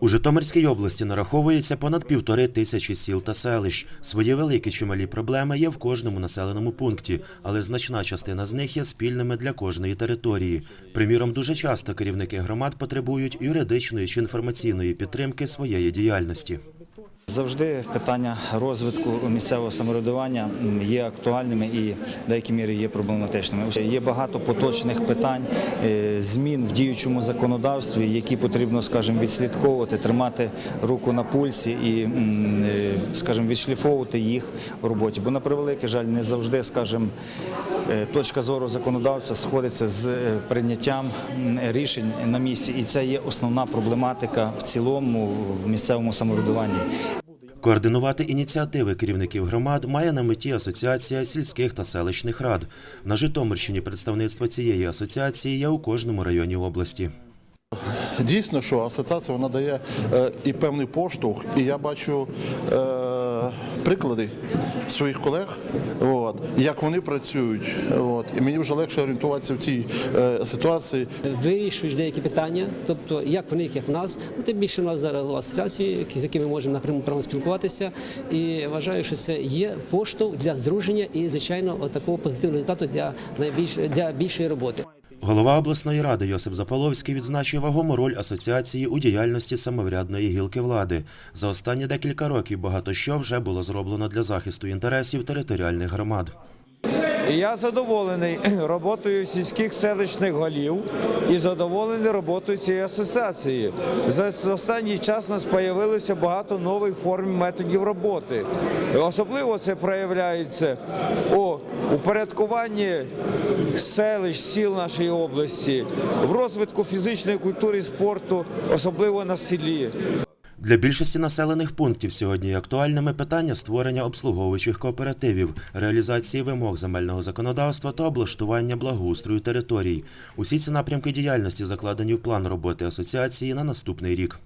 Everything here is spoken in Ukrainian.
У Житомирській області нараховується понад півтори тисячі сіл та селищ. Свої великі чи малі проблеми є в кожному населеному пункті, але значна частина з них є спільними для кожної території. Приміром, дуже часто керівники громад потребують юридичної чи інформаційної підтримки своєї діяльності. Завжди питання розвитку місцевого самоврядування є актуальними і в деякій мірі є проблематичними. Є багато поточних питань, е, змін в діючому законодавстві, які потрібно, скажімо, відслідковувати, тримати руку на пульсі і, е, скажімо, відшліфовувати їх в роботі. Бо на превеликий жаль, не завжди, скажімо, е, точка зору законодавця сходиться з прийняттям рішень на місці, і це є основна проблематика в цілому в місцевому самоврядуванні. Координувати ініціативи керівників громад має на меті Асоціація сільських та селищних рад. На Житомирщині представництво цієї асоціації є у кожному районі області. Дійсно, що асоціація вона дає е, і певний поштовх, і я бачу е, приклади своїх колег, от, як вони працюють. От, і мені вже легше орієнтуватися в цій е, ситуації. вирішують деякі питання, тобто як в них, як в нас. Ну, тим більше в нас зараз асоціації, з якими ми можемо напряму прямо спілкуватися. І вважаю, що це є поштовх для здруження і, звичайно, такого позитивного результату для найбільш для більшої роботи. Голова обласної ради Йосип Заполовський відзначив вагому роль асоціації у діяльності самоврядної гілки влади. За останні декілька років багато що вже було зроблено для захисту інтересів територіальних громад. Я задоволений роботою сільських селищних голів і задоволений роботою цієї асоціації. За останній час у нас з'явилося багато нових форм методів роботи. Особливо це проявляється у упорядкуванні селищ, сіл нашої області, в розвитку фізичної культури і спорту, особливо на селі. Для більшості населених пунктів сьогодні актуальними питання створення обслуговуючих кооперативів, реалізації вимог земельного законодавства та облаштування благоустрою територій. Усі ці напрямки діяльності закладені в план роботи асоціації на наступний рік.